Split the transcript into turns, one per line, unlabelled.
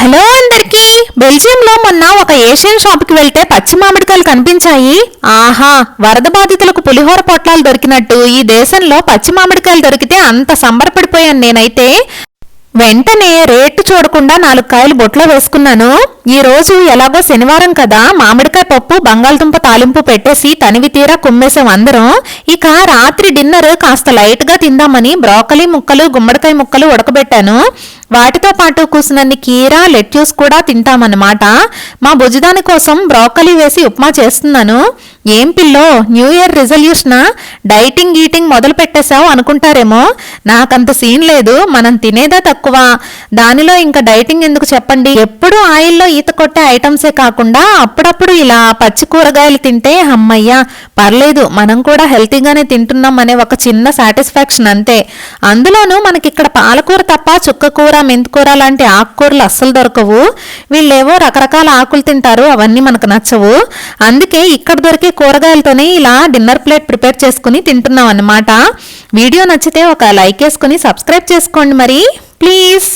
Hello అందరికీ. బెల్జియంలో మొన్న ఒక ఏషియన్ షాప్కి వెళ్తే పచ్చి మామిడికాయలు కనిపించాయి. ఆహా వరద బాధితులకు పులిహోర పొట్లాలు దొరికినట్టు ఈ దేశంలో పచ్చి మామిడికాయలు దొరికితే అంత సంబరపడిపోయాను నేనైతే. వెంటనే రేటు చూడకుండా నాలుగు కాయలు బొట్లో వేసుకున్నాను. ఈ రోజు ఎలాగో శనివారం కదా మామిడికాయ పప్పు బంగాళదుంప తాలింపు పెట్టేసి తనివి తీరా కుమ్మేసాం అందరం. ఇక రాత్రి డిన్నర్ కాస్త లైట్గా తిందామని బ్రోకలీ ముక్కలు గుమ్మడికాయ ముక్కలు ఉడకబెట్టాను. వాటితో పాటు కూసినన్ని కీర లెట్యూస్ కూడా తింటామన్నమాట. మా భుజదాని కోసం బ్రోకలీ వేసి ఉప్మా చేస్తున్నాను. ఏం pillow new year resolution dieting eating మొదలు పెట్టేశావు అనుకుంటారేమో. నాకంత సీన్ లేదు మనం తినేదా తక్కువ. దానిలో ఇంకా డైటింగ్ ఎందుకు చెప్పండి? ఎప్పుడు ఆయిల్లో ఈత కొట్టే ఐటమ్సే కాకుండా అప్పుడప్పుడు ఇలా పచ్చి కూరగాయలు తింటే అమ్మయ్యా పర్లేదు మనం కూడా హెల్తీగానే తింటున్నాం అనే ఒక చిన్న సాటిస్ఫాక్షన్ అంతే. అందులోనూ మనకి ఇక్కడ పాలకూర తప్ప చుక్కకూర మెంతికూర లాంటి ఆకుకూరలు అస్సలు దొరకవు. వీళ్ళేవో రకరకాల ఆకులు తింటారు అవన్నీ మనకు నచ్చవు. అందుకే ఇక్కడ దొరికే కూరగాయలతోనే ఇలా డిన్నర్ ప్లేట్ ప్రిపేర్ చేసుకుని తింటున్నాం అన్నమాట. వీడియో నచ్చితే ఒక లైక్ వేసుకుని సబ్స్క్రైబ్ చేసుకోండి మరి. ప్లీజ్!